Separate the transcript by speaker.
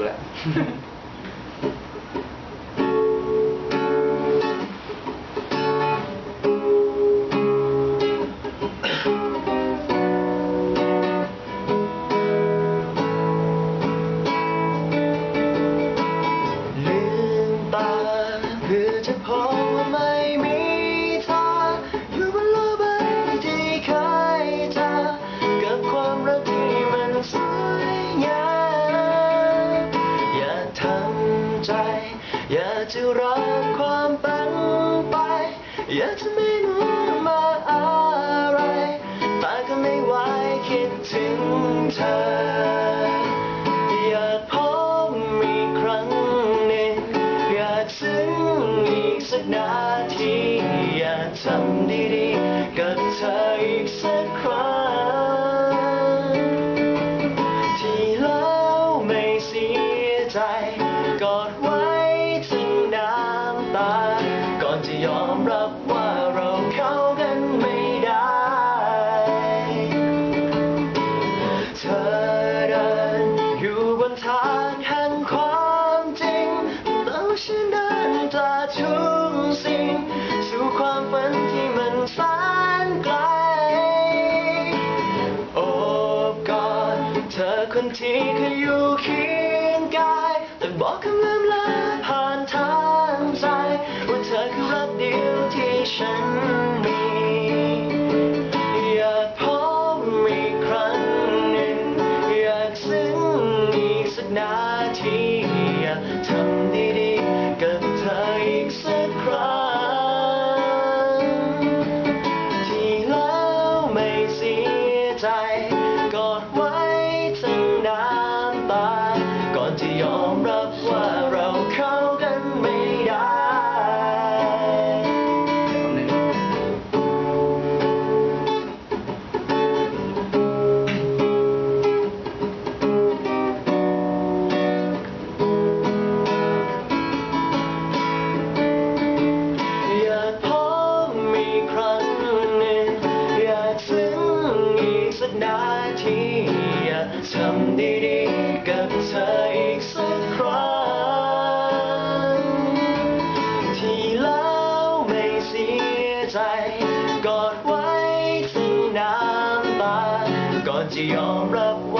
Speaker 1: กูแจะ
Speaker 2: รอความเป็นไป อยากจะไม่รู้มาอะไร แต่ก็ไม่ไหวคิดถึงเธอ อยากพบอีกครั้งหนึ่ง อยากซึ้งอีกสักนาที อยากทำดีๆกับเธออีกสักครั้ง ที่แล้วไม่เสียใจากแห่งความจริงแล้วฉันเดินจากทุกสิ่ง สู่ความฝันที่มันแสนไกล โอบกอดเธอคนที่เคยอยู่เคีย นาทีอยากทำดีๆกับเธออีกสักครั้ง ที่แล้วไม่เสียใจ กอดไว้ถึงน้ำตา ก่อนจะยอมรับว่า